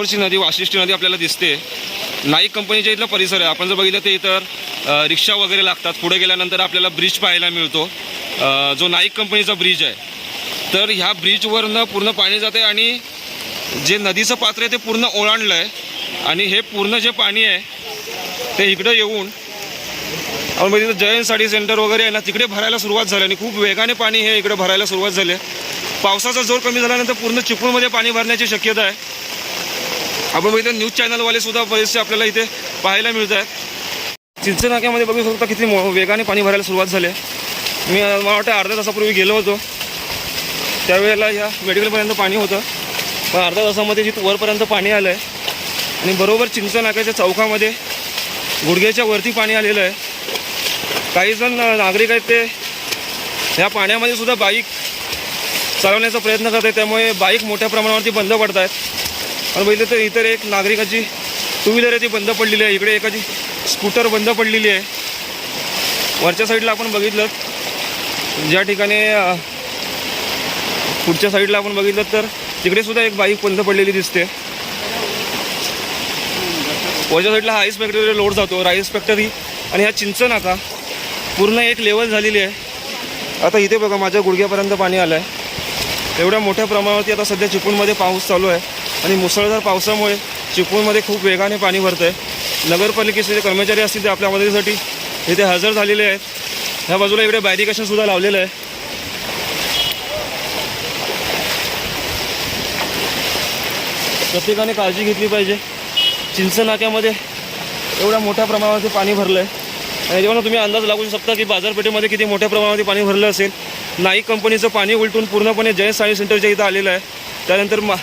वरची नदी वाशिष्ठी नदी आपल्याला दिसते. नाईक कंपनीच्या इथला परिसर आहे. आपण जर बघितलं ते इतर रिक्षा वगैरे लागतात. पुढे गेल्यानंतर आपल्याला ब्रिज पाहायला मिळतो. जो नाईक कंपनीचा ब्रिज आहे. तर ह्या ब्रिजवरनं पूर्ण पाणी जाते आणि जे नदीचं पात्र आहे ते पूर्ण ओलांडलं आहे आणि हे पूर्ण जे पाणी आहे ते इकडं येऊन आपण बघितलं जयंत साडी सेंटर वगैरे आहे ना तिकडे भरायला सुरुवात झाली आणि खूप वेगाने पाणी हे इकडे भरायला सुरुवात झाली पावसाचा जोर कमी झाल्यानंतर पूर्ण चिपळूणमध्ये पाणी भरण्याची शक्यता आहे. आपण बघितलं न्यूज चॅनलवाले सुद्धा बरेचसे आपल्याला इथे पाहायला मिळत आहेत चिंच नाक्यामध्ये बघू शकता किती मो- वेगाने पाणी भरायला सुरुवात झाली आहे. मी मला वाटतं अर्ध्या तासापूर्वी गेलो होतो. त्यावेळेला ह्या मेडिकलपर्यंत पाणी होतं. पण अर्ध्या तासामध्ये जिथं वरपर्यंत पाणी आलं आहे आणि बरोबर चिंच नाक्याच्या चौकामध्ये गुडघ्याच्या वरती पाणी आलेलं आहे. काही जण नागरिक आहेत ते ह्या पाण्यामध्ये सुद्धा बाईक चालवण्याचा प्रयत्न करत आहेत त्यामुळे बाईक मोठ्या प्रमाणावरती बंद पडत आहेत आणि बघितलं तर इतर एक नागरिकाची टू व्हीलर आहे ती बंद पडलेली आहे. इकडे एकाची स्कूटर बंद पडलेली आहे. वरच्या साईडला आपण बघितलं ज्या ठिकाणी पुढच्या साईडला आपण बघितलं तर तिकडे सुद्धा एक बाईक बंद पडलेली दिसते. वरच्या साईडला हा आईस लोड जातो. राईस फॅक्टरी आणि ह्या चिंच आता पूर्ण एक लेवल झालेली आहे. आता इथे बघा माझ्या गुडघ्यापर्यंत पाणी आलं आहे एवढ्या मोठ्या प्रमाणावरती आता सध्या चिपळूणमध्ये पाऊस चालू आहे. आणि मुसळधार पावसामुळे चिपळूणमध्ये खूप वेगाने पाणी भरतं आहे नगरपालिकेचे जे कर्मचारी असतील ते आपल्या मदतीसाठी इथे हजर झालेले आहेत. ह्या बाजूला इकडे बॅरिकेशनसुद्धा लावलेलं आहे. प्रत्येकाने काळजी घेतली पाहिजे. चिंच नाक्यामध्ये एवढ्या मोठ्या प्रमाणामध्ये पाणी भरलं आहे आणि जेव्हा तुम्ही अंदाज लागू शकता की बाजारपेठेमध्ये किती मोठ्या प्रमाणामध्ये पाणी भरलं असेल. नाईक कंपनीचं पाणी उलटून पूर्णपणे जय साडी सेंटरच्या इथं आलेलं आहे. त्यानंतर मा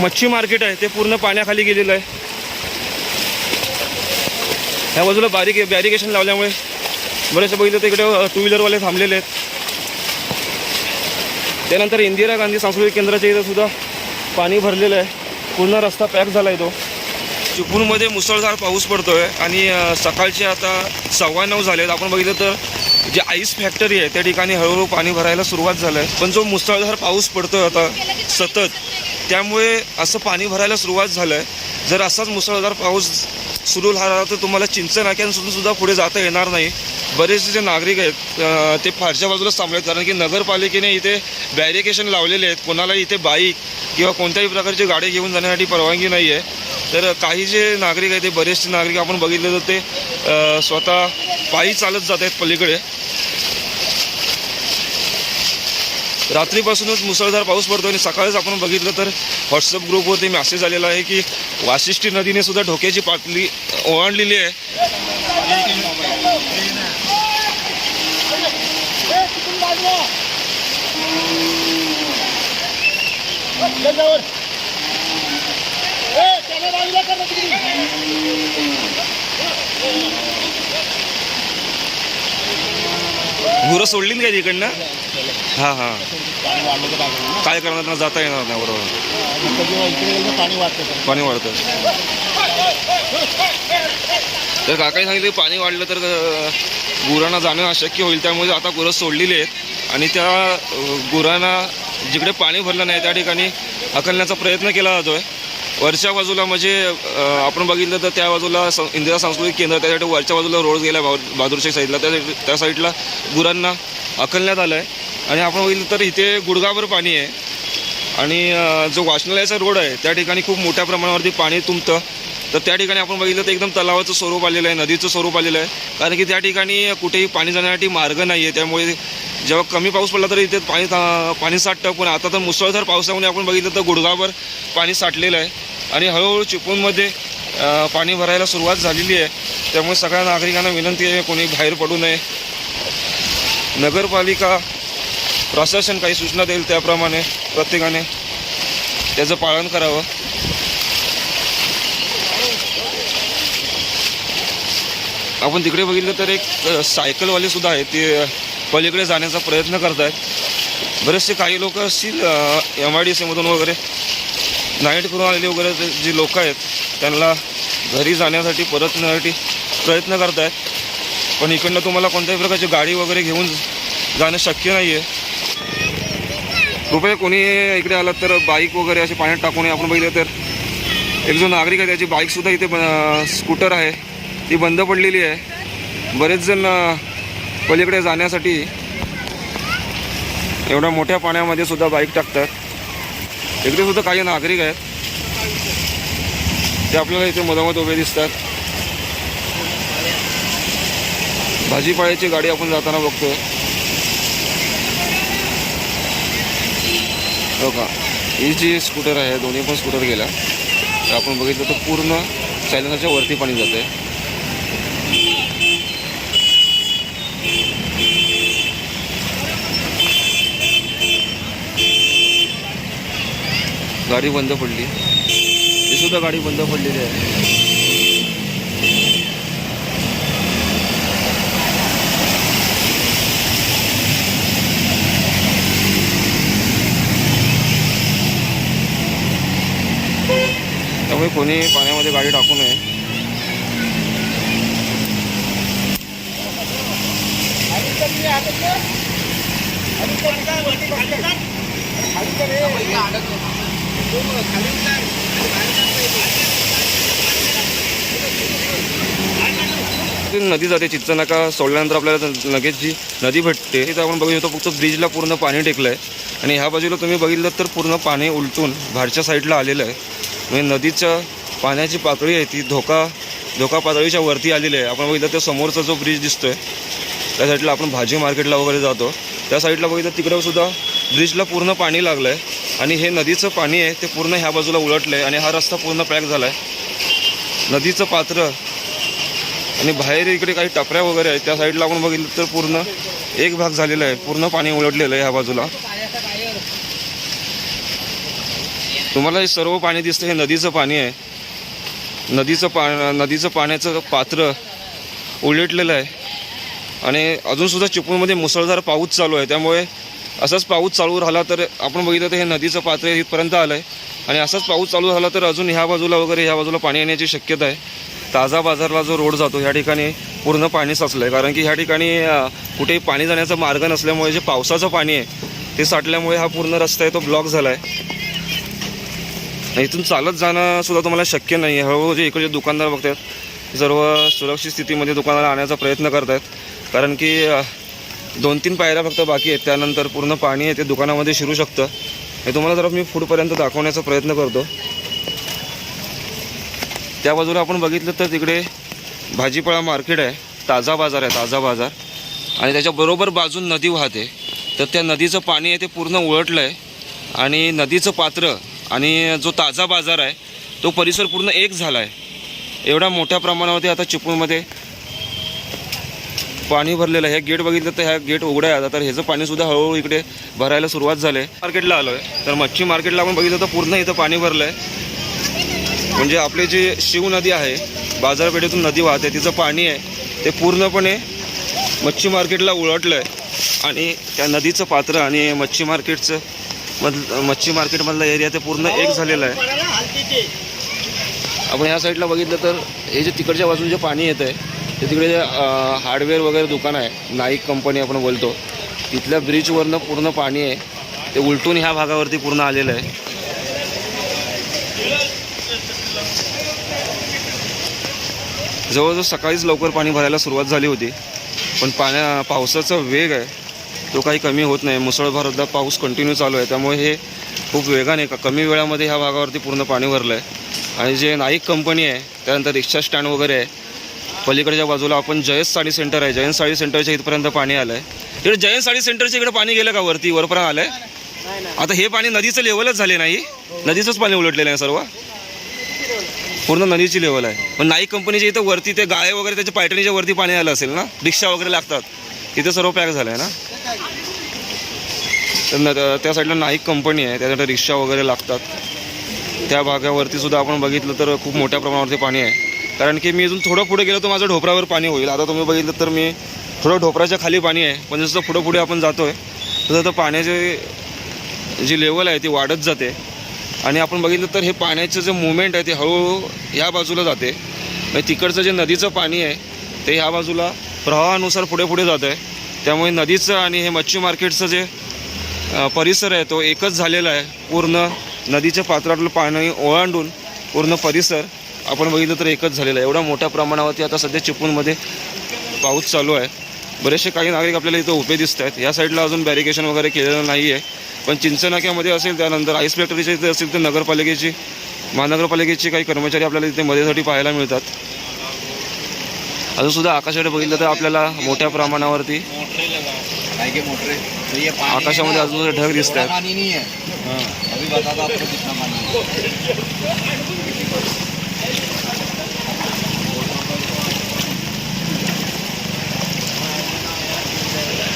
मच्छी मार्केट आहे ते पूर्ण पाण्याखाली गेलेलं आहे. ह्या बाजूला बारीक बॅरिकेशन लावल्यामुळे बरेचसे बघितलं तर इकडे टू व्हीलरवाले थांबलेले आहेत. त्यानंतर इंदिरा गांधी सांस्कृतिक केंद्राच्या इथं सुद्धा पाणी भरलेलं आहे. पूर्ण रस्ता पॅक झाला आहे तो. चिपळूणमध्ये मुसळधार पाऊस पडतो आहे आणि सकाळचे आता सव्वा नऊ झालेत. आपण बघितलं तर जे आईस फॅक्टरी आहे त्या ठिकाणी हळूहळू पाणी भरायला सुरुवात झालं आहे पण जो मुसळधार पाऊस पडतोय आता सतत त्यामुळे असं पाणी भरायला सुरुवात झालं आहे जर असाच मुसळधार पाऊस सुरू झाला तर तुम्हाला चिंच नाक्यांसून सुद्धा पुढे जाता येणार नाही. बरेचसे जे नागरिक आहेत ते फारच्या बाजूलाच थांबले आहेत कारण की नगरपालिकेने इथे बॅरिकेशन लावलेले आहेत. कोणाला इथे बाईक किंवा कोणत्याही प्रकारची गाडी घेऊन जाण्यासाठी परवानगी नाही आहे तर काही जे नागरिक आहेत ते बरेचसे नागरिक आपण बघितलं तर ते स्वतः पायी चालत जात आहेत पलीकडे. रात्रीपासूनच मुसळधार पाऊस पडतो आणि सकाळीच आपण बघितलं तर व्हॉट्सअप ग्रुपवरती मेसेज आलेला आहे की वाशिष्ठी नदीने सुद्धा ढोक्याची पातळी ओवांडलेली आहे. गुरं सोडली काय तिकडनं? हां हां. काय करणार ना जाता येणार नाही बरोबर. पाणी पाणी वाढतं. तर काकाने सांगितलं की पाणी वाढलं तर अं, गुरांना जाणं अशक्य होईल त्यामुळे आता गुरं सोडलेली आहेत. आणि त्या अं, गुरांना जिकडे पाणी भरलं नाही त्या ठिकाणी हकलण्याचा प्रयत्न केला जातोय. वरच्या बाजूला म्हणजे आपण बघितलं तर त्या बाजूला स इंदिरा सांस्कृतिक केंद्र त्यासाठी वरच्या बाजूला रोड गेला बहादूरच्या साईडला. त्या त्या साईडला गुरांना हकलण्यात आलं आहे आणि आपण बघितलं तर इथे गुडगाभर पाणी आहे. आणि जो वाचनालयाचा रोड आहे त्या ठिकाणी खूप मोठ्या प्रमाणावरती पाणी तुंबतं. तर त्या ठिकाणी आपण बघितलं तर एकदम तलावाचं स्वरूप आलेलं आहे नदीचं स्वरूप आलेलं आहे. कारण की त्या ठिकाणी कुठेही पाणी जाण्यासाठी मार्ग नाही आहे त्यामुळे जेव्हा कमी पाऊस पडला तरी इथे पाणी पाणी साठतं. पण आता तर मुसळधार पावसामुळे आपण बघितलं तर गुडगावर पाणी साठलेलं आहे. आणि हळूहळू चिपळूणमध्ये पाणी भरायला सुरुवात झालेली आहे. त्यामुळे सगळ्या नागरिकांना विनंती आहे कोणी बाहेर पडू नये. नगरपालिका प्रशासन काही सूचना देईल त्याप्रमाणे प्रत्येकाने त्याचं पालन करावं. आपण तिकडे बघितलं तर एक सायकलवालेसुद्धा सायकलवाले सुद्धा आहेत. ते पलीकडे जाण्याचा प्रयत्न करत आहेत बरेचसे काही लोक असतील एम आय डी सीमधून वगैरे. नाईट करून आलेले वगैरे जी लोक आहेत त्यांना घरी जाण्यासाठी परतण्यासाठी प्रयत्न करत आहेत पण इकडनं तुम्हाला कोणत्याही प्रकारची गाडी वगैरे घेऊन जाणं शक्य नाही आहे कृपया कोणी इकडे आलात तर बाईक वगैरे असे पाण्यात टाकू आपण बघितलं तर एक जो नागरिक आहे त्याची बाईकसुद्धा इथे स्कूटर आहे. ती बंद पडलेली आहे. बरेच जण पलीकडे जाण्यासाठी एवढ्या मोठ्या पाण्यामध्ये सुद्धा बाईक टाकतात. इकडे सुद्धा काही नागरिक आहेत. ते आपल्याला इथे मधोमध उभे दिसतात. भाजीपाल्याची गाडी आपण जाताना बघतो हो का? ही जी स्कूटर आहे दोन्ही पण स्कूटर गेला तर आपण बघितलं तर पूर्ण सायलेन्सरच्या वरती पाणी जात आहे गाडी बंद पडली ही सुद्धा गाडी बंद पडलेली आहे त्यामुळे कोणी पाण्यामध्ये गाडी टाकू नये ती नदी जाते चिच्चा नका सोडल्यानंतर आपल्याला लगेच जी नदी भेटते तिथं आपण बघू शकतो फक्त ब्रिजला पूर्ण पाणी टेकलं आहे आणि ह्या बाजूला तुम्ही बघितलं तर पूर्ण पाणी उलटून बाहेरच्या साईडला आलेलं आहे. म्हणजे नदीच्या पाण्याची पातळी आहे ती धोका धोका पातळीच्या वरती आलेली आहे. आपण बघितलं तर समोरचा जो ब्रिज दिसतोय त्या साईडला आपण भाजी मार्केटला वगैरे जातो. त्या साईडला बघितलं तिकडं सुद्धा ब्रिजला पूर्ण पाणी लागलं आहे आणि हे नदीचं पाणी आहे ते पूर्ण ह्या बाजूला उलटलं आहे आणि हा रस्ता पूर्ण पॅक झाला आहे नदीचं पात्र आणि बाहेर इकडे काही टपऱ्या वगैरे आहेत त्या साईडला आपण बघितलं तर पूर्ण एक भाग झालेला आहे पूर्ण पाणी उलटलेलं आहे ह्या बाजूला. तुम्हाला हे सर्व पाणी दिसतं हे नदीचं पाणी आहे. नदीचं पा नदीचं पाण्याचं पात्र उलटलेलं आहे. आणि अजूनसुद्धा चिपळूणमध्ये मुसळधार पाऊस चालू आहे त्यामुळे असाच पाऊस चालू राहिला तर आपण बघितलं तर हे नदीचं पात्र इथपर्यंत आलं आहे आणि असाच पाऊस चालू झाला तर अजून ह्या बाजूला वगैरे ह्या बाजूला पाणी येण्याची शक्यता आहे. ताजा बाजारला जो रोड जातो ह्या ठिकाणी पूर्ण पाणी साचलं आहे कारण की ह्या ठिकाणी कुठेही पाणी जाण्याचा मार्ग नसल्यामुळे जे पावसाचं पाणी आहे ते साठल्यामुळे हा पूर्ण रस्ता आहे तो ब्लॉक झाला आहे इथून चालत जाणं सुद्धा तुम्हाला शक्य नाही आहे. हळूहळू जे इकडे जे दुकानदार बघतात सर्व सुरक्षित स्थितीमध्ये दुकानाला आणण्याचा प्रयत्न करत आहेत कारण की दोन तीन पायऱ्या फक्त बाकी आहेत. त्यानंतर पूर्ण पाणी आहे ते दुकानामध्ये शिरू शकतं. हे तुम्हाला जरा मी पुढपर्यंत दाखवण्याचा प्रयत्न करतो. त्या बाजूला आपण बघितलं तर तिकडे भाजीपाळा मार्केट आहे. ताजा बाजार आहे ताजा बाजार. आणि त्याच्याबरोबर बाजून नदी वाहते. तर त्या नदीचं पाणी आहे ते पूर्ण उलटलं आहे आणि नदीचं पात्र आणि जो ताजा बाजार आहे तो परिसर पूर्ण एक झाला आहे एवढ्या मोठ्या प्रमाणामध्ये आता चिपळूणमध्ये पाणी भरलेलं आहे. हे गेट बघितलं तर ह्या गेट उघडं आहे आता तर ह्याचं पाणीसुद्धा हळूहळू इकडे भरायला सुरुवात झाली आहे. मार्केटला आलो आहे तर मच्छी मार्केटला आपण बघितलं तर पूर्ण इथं पाणी भरलं आहे म्हणजे आपली जी शिव नदी आहे बाजारपेठेतून नदी वाहते तिचं पाणी आहे. ते पूर्णपणे मच्छी मार्केटला उलटलं आहे आणि त्या नदीचं पात्र आणि मच्छी मार्केटचं मध मच्छी मार्केटमधला एरिया ते पूर्ण एक झालेला आहे. आपण ह्या साईडला बघितलं तर हे जे तिकडच्या बाजून जे पाणी येतं आहे ते तिकडे जे हार्डवेअर वगैरे दुकान आहे नाईक कंपनी आपण बोलतो तिथल्या ब्रिजवरनं पूर्ण पाणी आहे. ते उलटून ह्या भागावरती पूर्ण आलेलं आहे. जवळजवळ सकाळीच लवकर पाणी भरायला सुरुवात झाली होती पण पाण्या पावसाचा वेग आहे. तो काही कमी होत नाही. मुसळधारदा पाऊस कंटिन्यू चालू आहे. त्यामुळे हे खूप वेगाने का कमी वेळामध्ये ह्या भागावरती पूर्ण पाणी भरलं आहे आणि जे नाईक कंपनी आहे त्यानंतर रिक्षा स्टँड वगैरे आहे पलीकडच्या बाजूला आपण जयंत साडी सेंटर आहे. जयंत साडी सेंटरच्या इथपर्यंत पाणी आलं आहे इकडे जयंत साडी सेंटरच्या इकडे पाणी गेलं का वरती? वरपर्यंत आलं आहे आता हे पाणी नदीचं लेवलच झाले नाही. नदीचंच पाणी उलटलेलं आहे सर्व. पूर्ण नदीची लेवल आहे. पण नाईक कंपनीच्या इथं वरती ते गाळे वगैरे त्याच्या पायटणीच्या वरती पाणी आलं असेल ना? रिक्षा वगैरे लागतात. तिथे सर्व पॅक झालं आहे ना? तर न त्या साईडला नाईक कंपनी आहे. त्यासाठी रिक्षा वगैरे लागतात. त्या भागावरती सुद्धा आपण बघितलं तर खूप मोठ्या प्रमाणावरती पाणी आहे. कारण की मी अजून थोडं पुढे गेलो तर माझं ढोपरावर पाणी होईल. आता तुम्ही बघितलं तर मी थोडं ढोपराच्या खाली पाणी आहे पण जसं पुढं पुढे आपण जातो आहे तसं तर पाण्याचे जी लेवल आहे ती वाढत जाते. आणि आपण बघितलं तर हे पाण्याचं जे मुवमेंट आहे ते हळूहळू ह्या बाजूला जाते. म्हणजे तिकडचं जे नदीचं पाणी आहे ते ह्या बाजूला प्रवाहानुसार पुढे पुढे जातं आहे त्यामुळे नदीचं आणि हे मच्छी मार्केटचं जे परिसर आहे तो एकच झालेला आहे. पूर्ण नदीच्या पात्रातलं पाणी ओलांडून पूर्ण परिसर आपण बघितलं तर एकच झालेला आहे. एवढ्या मोठ्या प्रमाणावरती आता सध्या चिपळूणमध्ये पाऊस चालू आहे. बरेचसे काही नागरिक आपल्याला इथं उभे दिसत आहेत. या साईडला अजून बॅरिकेशन वगैरे केलेलं नाही आहे. पण चिंचनाक्यामध्ये असेल त्यानंतर आईस फॅक्टरीच्या इथे असेल तर नगरपालिकेची महानगरपालिकेचे काही कर्मचारी आपल्याला इथे मदतीसाठी पाहायला मिळतात. अजून सुद्धा आकाशाकडे बघितलं तर आपल्याला मोठ्या प्रमाणावरती आकाशामध्ये अजून ढग दिसत आहेत. पानी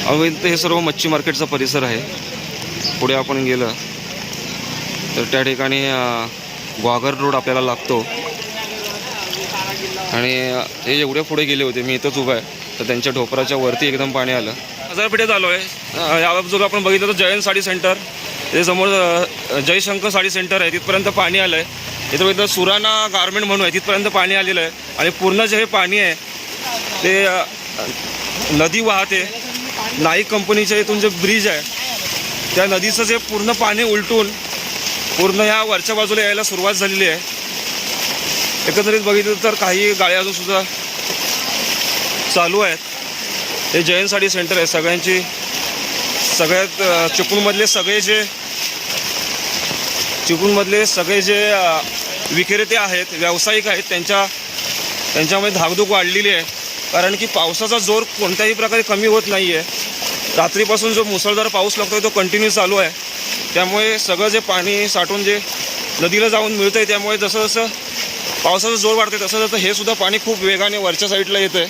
अवैध हे सर्व मच्छी मार्केटचा परिसर आहे. पुढे आपण गेलं तर त्या ठिकाणी वाघर रोड आपल्याला लागतो. आणि हे एवढे पुढे गेले होते मी इथंच उभा आहे. तर त्यांच्या ढोपराच्या वरती एकदम पाणी आलं. बाजारपेठेत आलो आहे. या बाजूला आपण बघितलं तर जयंत साडी सेंटर. ते समोर जयशंकर साडी सेंटर आहे. तिथपर्यंत पाणी आलं आहे इथं बघितलं सुराणा गार्मेंट म्हणून आहे तिथपर्यंत पाणी आलेलं आहे. आणि पूर्ण जे हे पाणी आहे ते नदी वाहते. नाईक कंपनीच्या इथून जे ब्रिज आहे त्या नदीचं जे पूर्ण पाणी उलटून पूर्ण ह्या वरच्या बाजूला यायला सुरुवात झालेली आहे. एकंदरीत बघितलं तर काही गाड्या अजून सुद्धा चालू आहेत. हे जैन साडी सेंटर आहे. सगळ्यांची सगळ्यात अं, चिपळूणमधले सगळे जे चिपळूणमधले सगळे जे विक्रेते आहेत व्यावसायिक आहेत त्यांच्या त्यांच्यामध्ये धाकधूक वाढलेली आहे. कारण की पावसाचा जोर कोणत्याही प्रकारे कमी होत नाही आहे रात्रीपासून जो मुसळधार पाऊस लागतोय तो कंटिन्यू चालू आहे. त्यामुळे सगळं जे पाणी साठून जे नदीला जाऊन मिळतं आहे त्यामुळे जसं जसं पावसाचा जोर वाढते तसं तसं हे सुद्धा पाणी खूप वेगाने वरच्या साईडला येतं आहे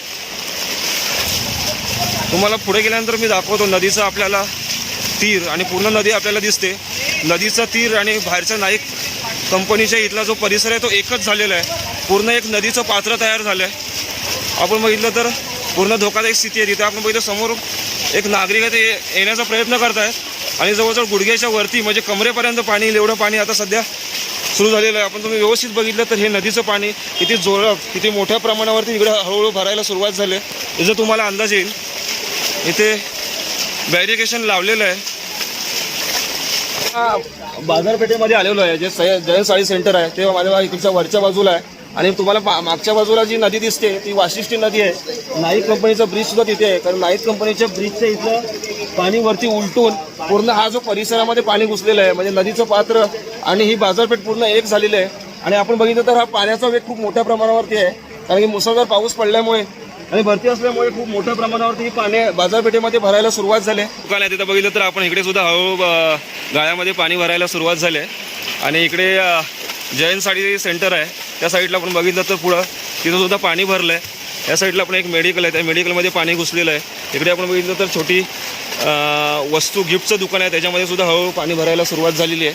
तुम्हाला पुढे गेल्यानंतर मी दाखवतो नदीचं आपल्याला तीर आणि पूर्ण नदी आपल्याला दिसते. नदीचा तीर आणि बाहेरच्या नाईक कंपनीच्या इथला जो परिसर आहे तो एकच झालेला आहे. पूर्ण एक नदीचं पात्र तयार झालं आहे. आपण बघितलं तर पूर्ण धोकादायक स्थिती आहे. तिथे आपण बघितलं समोर एक नागरिक आहे ते येण्याचा प्रयत्न करत आहेत आणि जवळजवळ गुडघ्याच्या वरती म्हणजे कमरेपर्यंत पाणी येईल एवढं पाणी आता सध्या सुरू झालेलं आहे. आपण तुम्ही व्यवस्थित बघितलं तर हे नदीचं पाणी किती जोरात किती मोठ्या प्रमाणावरती इकडे हळूहळू भरायला सुरुवात झाली आहे. याचा तुम्हाला अंदाज येईल. इथे बॅरिकेशन लावलेलं आहे. बाजारपेठेमध्ये आलेलो आहे जे सय जयंत साडी सेंटर आहे ते माझ्या इकडच्या वरच्या बाजूला आहे. आणि तुम्हाला मागच्या बाजूला जी नदी दिसते ती वाशिष्ठी नदी आहे. नाईक कंपनीचा ब्रिज सुद्धा तिथे आहे. कारण नाईक कंपनीच्या ब्रिजच्या इथलं पाणी वरती उलटून पूर्ण हा जो परिसरामध्ये पाणी घुसलेलं आहे म्हणजे नदीचं पात्र आणि ही बाजारपेठ पूर्ण एक झालेली आहे. आणि आपण बघितलं तर हा पाण्याचा वेग खूप मोठ्या प्रमाणावरती आहे. कारण की मुसळधार पाऊस पडल्यामुळे आणि भरती असल्यामुळे खूप मोठ्या प्रमाणावरती ही पाणी बाजारपेठेमध्ये भरायला सुरुवात झाली आहे. दुकान आहे तिथं बघितलं तर आपण इकडे सुद्धा हळू गाळ्यामध्ये पाणी भरायला सुरुवात झाली आहे. आणि इकडे जैन साडी सेंटर आहे. त्या साईडला आपण बघितलं तर पुढं तिथं सुद्धा पाणी भरलं आहे. या साईडला आपण एक मेडिकल आहे. त्या मेडिकलमध्ये पाणी घुसलेलं आहे. इकडे आपण बघितलं तर छोटी वस्तू गिफ्टचं दुकान आहे. त्याच्यामध्ये सुद्धा हळूहळू पाणी भरायला सुरुवात झालेली आहे.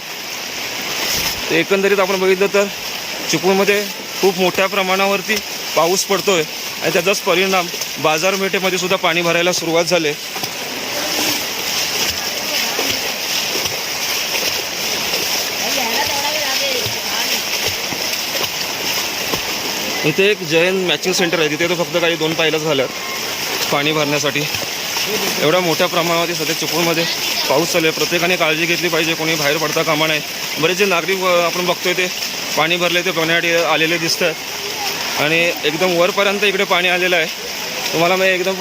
तर एकंदरीत आपण बघितलं तर चिपळूणमध्ये खूप मोठ्या प्रमाणावरती पाऊस पडतो आहे आणि त्याचाच परिणाम बाजारपेठेमध्ये सुद्धा पाणी भरायला सुरुवात झाली. इथे एक जैन मॅचिंग सेंटर आहे. तिथे तो फक्त काही दोन पायलच झाल्यात पाणी भरण्यासाठी. एवढ्या मोठ्या प्रमाणामध्ये सध्या चिपळूणमध्ये पाऊस चालू आहे. प्रत्येकाने काळजी घेतली पाहिजे. कोणी बाहेर पडता कामा नये. बरेच जे नागरिक आपण बघतोय ते पाणी भरले ते पाण्यासाठी आलेले दिसत आहेत आणि एकदम वरपर्यंत इकडे पाणी आलेलं आहे. तुम्हाला मी एकदम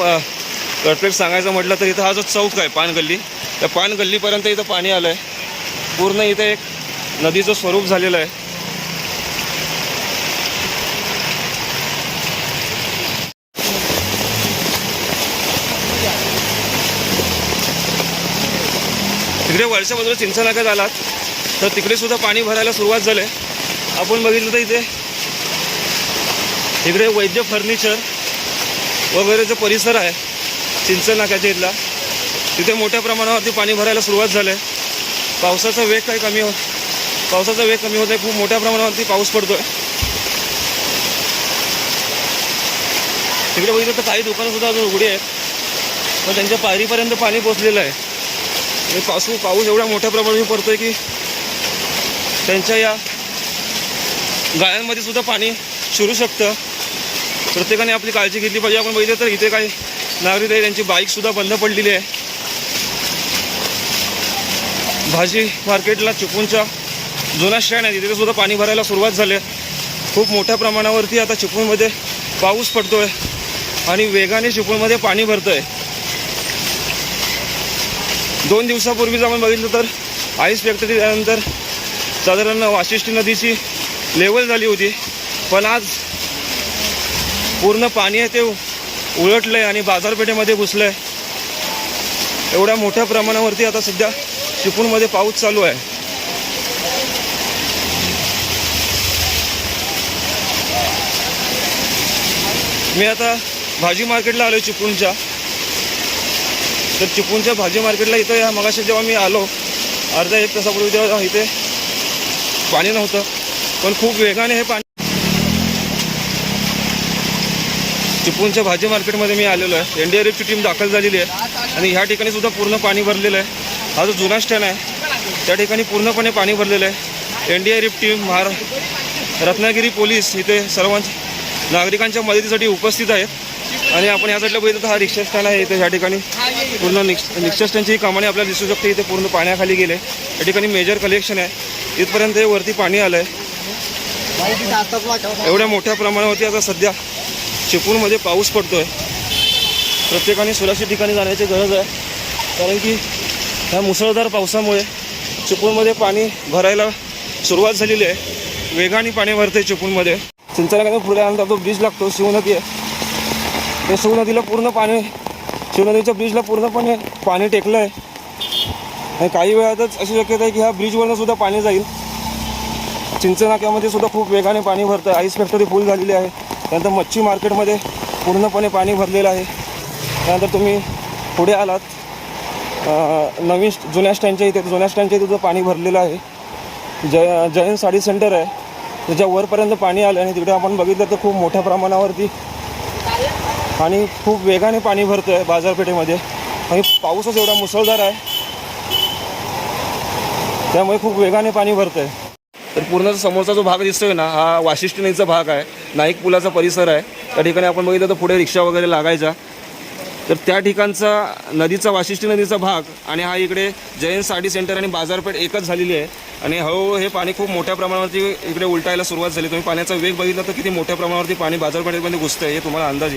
परफेक्ट सांगायचं म्हटलं तर इथं हा जो चौक आहे पानगल्ली त्या पानगल्लीपर्यंत इथं पाणी आलं आहे पूर्ण इथं एक नदीचं स्वरूप झालेलं आहे. तिकडे वरच्या बाजूला चिंचनाक्यात आलात तर तिकडे सुद्धा पाणी भरायला सुरुवात झाली आपण बघितलं तर इथे इकडे वैद्य फर्निचर वगैरे जो परिसर आहे चिंचनाक्याच्या इथला तिथे मोठ्या प्रमाणावरती पाणी भरायला सुरुवात झाली आहे पावसाचा वेग काही कमी हो पावसाचा वेग कमी होत आहे खूप मोठ्या प्रमाणावरती पाऊस पडतो आहे तिकडे बघितलं तर काही दुकानंसुद्धा अजून उघडी आहेत पण त्यांच्या पायरीपर्यंत पाणी पोचलेलं आहे. आणि पाऊस पाऊस एवढ्या मोठ्या प्रमाणात आहे की त्यांच्या या गाळ्यांमध्ये सुद्धा पाणी शिरू शकतं. प्रत्येकाने आपली काळजी घेतली पाहिजे. आपण बघितलं तर इथे काही नागरिक आहे त्यांची बाईकसुद्धा बंद पडलेली आहे. भाजी मार्केटला चिपळूणच्या जुना स्टँड आहे तिथे सुद्धा पाणी भरायला सुरुवात झाली आहे. खूप मोठ्या प्रमाणावरती आता चिपळूणमध्ये पाऊस पडतो आहे आणि वेगाने चिपळूणमध्ये पाणी भरतंय. दोन दिवसापूर्वीच आपण बघितलं तर आईस फॅक्टरी त्यानंतर साधारण वाशिष्ठी नदीची लेवल झाली होती. पण आज पूर्ण पाणी आहे ते उलटलं आहे आणि बाजारपेठेमध्ये घुसलं आहे एवढ्या मोठ्या प्रमाणावरती आता सध्या चिपळूणमध्ये पाऊस चालू आहे. मी आता भाजी मार्केटला आलो चिपळूणच्या. तर चिपळूणच्या भाजी मार्केटला इथं या मगाशी जेव्हा मी आलो अर्धा एक तासापूर्वी तेव्हा इथे पाणी नव्हतं. पण खूप वेगाने हे पाणी चिपळूणच्या भाजी मार्केटमध्ये मी आलेलो आहे. एन डी आर एफची टीम दाखल झालेली आहे. आणि ह्या ठिकाणी सुद्धा पूर्ण पाणी भरलेलं आहे. हा जो जुना स्टँड आहे त्या ठिकाणी पूर्णपणे पाणी भरलेलं आहे. N D R F team महारा रत्नागिरी पोलीस इथे सर्वांच्या नागरिकांच्या मदतीसाठी उपस्थित आहेत. आणि आपण या साईडला बघितलं तर हा रिक्षा स्टँड आहे इथे ह्या ठिकाणी. पूर्ण निक्ष रिक्षा स्टँडची कामाने आपल्याला दिसू शकते इथे पूर्ण पाण्याखाली गेले. या ठिकाणी मेजर कलेक्शन आहे. इथपर्यंत हे वरती पाणी आलं आहे एवढ्या मोठ्या प्रमाणावरती आता सध्या चिपळूणमध्ये पाऊस पडतो आहे प्रत्येकाने सुरक्षित ठिकाणी जाण्याची गरज आहे. कारण की ह्या मुसळधार पावसामुळे चिपळूणमध्ये पाणी भरायला सुरुवात झालेली आहे. वेगाने पाणी भरते चिपळूणमध्ये सिंचनाकडे पुढे आल्यानंतर तो ब्रिज लागतो शिवनदी आहे. त्या शिवनदीला पूर्ण पाणी शिवनदीच्या ब्रिजला पूर्णपणे पाणी टेकलं आहे आणि काही वेळातच अशी शक्यता आहे की ह्या ब्रिजवरनं सुद्धा पाणी जाईल. चिंचनाक्यामध्ये सुद्धा खूप वेगाने पाणी भरतं आईस फॅक्टरी फुल झालेली आहे. त्यानंतर मच्छी मार्केटमध्ये पूर्णपणे पाणी भरलेलं आहे. त्यानंतर तुम्ही पुढे आलात. नवीन जुन्या स्टँडच्या इथे जुन्या स्टँडच्या इथे पाणी भरलेलं आहे. जय जैन साडी सेंटर आहे. त्याच्या वरपर्यंत पाणी आलं आणि तिकडे आपण बघितलं तर खूप मोठ्या प्रमाणावरती आणि खूप वेगाने पाणी भरतं आहे बाजारपेठेमध्ये. आणि पाऊसच एवढा मुसळधार आहे. त्यामुळे खूप वेगाने पाणी भरतं आहे तर पूर्ण समोरचा जो भाग दिसतोय ना हा वाशिष्ठी नदीचा भाग आहे. नाईक पुलाचा परिसर आहे. त्या ठिकाणी आपण बघितलं तर पुढे रिक्षा वगैरे लागायच्या तर त्या ठिकाणचा नदीचा वाशिष्ठी नदीचा भाग आणि हा इकडे जैन साडी सेंटर आणि बाजारपेठ एकच झालेली आहे. आणि हळूहळू हे पाणी खूप मोठ्या प्रमाणावरती इकडे उलटायला सुरुवात झाली. तुम्ही पाण्याचा वेग बघितला तर किती मोठ्या प्रमाणावरती पाणी बाजारपेठेमध्ये घुसतं आहे हे तुम्हाला अंदाज